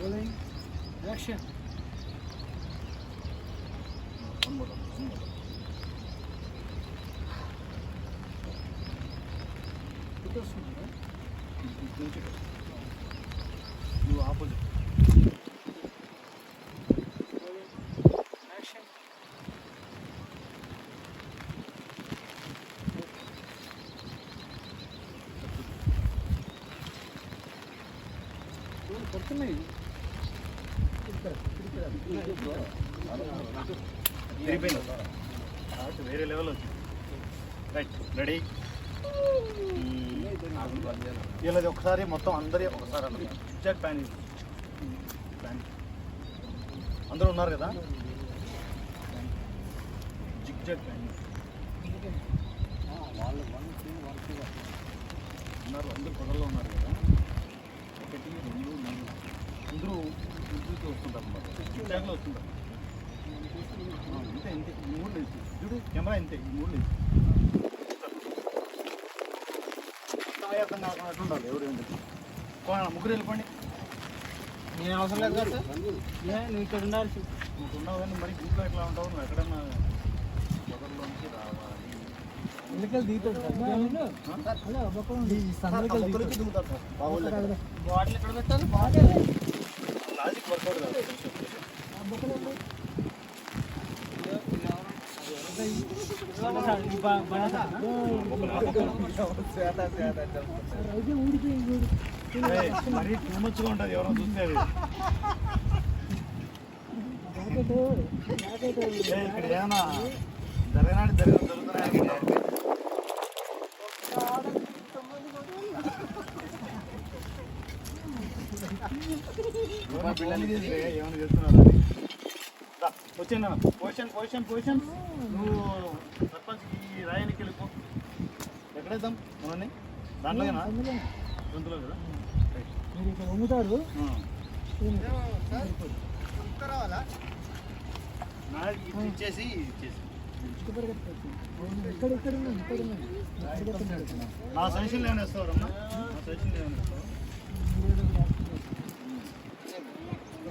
Rolling. Action. One more, one more. ఇటు వస్తుందా? ఇటు నుంచి ఇటు. నువ్వు ఆపోజిట్ Rolling. వేరే లెవెల్ వచ్చింది రైట్ రెడీ వీళ్ళది ఒకసారి మొత్తం అందరి ఒకసారి అన్నమాట జాక్ ప్యాన్ ప్యాన్ అందరూ ఉన్నారు కదా. జిగ్ జాగ్ ప్యాన్ వాళ్ళు వన్ టూ వన్ టూ ఉన్నారు అందరూ పొదల్లో ఉన్నారు కదా. ఒకటి రెండు మూడు అందరూ ఇంటికి వస్తుంటారు ఆ, ఇంతే ఇంతే ఈ మూడు లేదు చూడు కెమెరా ఇంతే ఈ మూడు లేదు అర్థం కాకుండా ఉండాలి ఎవరు ఏంటి ముగ్గురు వెళ్ళిపోండి నేను అవసరం లేదు కదా సార్ నువ్వు ఇక్కడ ఉండాల్సి నువ్వు ఉన్నావు కానీ మరి గ్రూప్లో ఎట్లా ఉంటావు నువ్వు ఎక్కడన్నా పొదల్లోంచి రావాలి బాటిల్ ఎక్కడ పెట్టాలి బాటిల్ లాజిక్ వర్కౌట్ కాదు. మరీ టూ మచ్గా ఉంటుంది ఎవరో చూస్తే ఇక్కడ ఏమన్నా జరిగినాడు జరగ ఏమైనా పొజిషన్ పొజిషన్ పొజిషన్ నువ్వు సర్పంచ్కి రాయనికి వెళ్ళిపో ఎక్కడేద్దాం మనని దాంట్లోనా గొంతులో కదా మీరు ఇక్కడ అమ్ముతారు ఇచ్చేసి ఇచ్చేసి నా సజెషన్ ఏమైనా ఇస్తావరమ్మా నా సజెషన్ ఏమైనా ఇస్తావు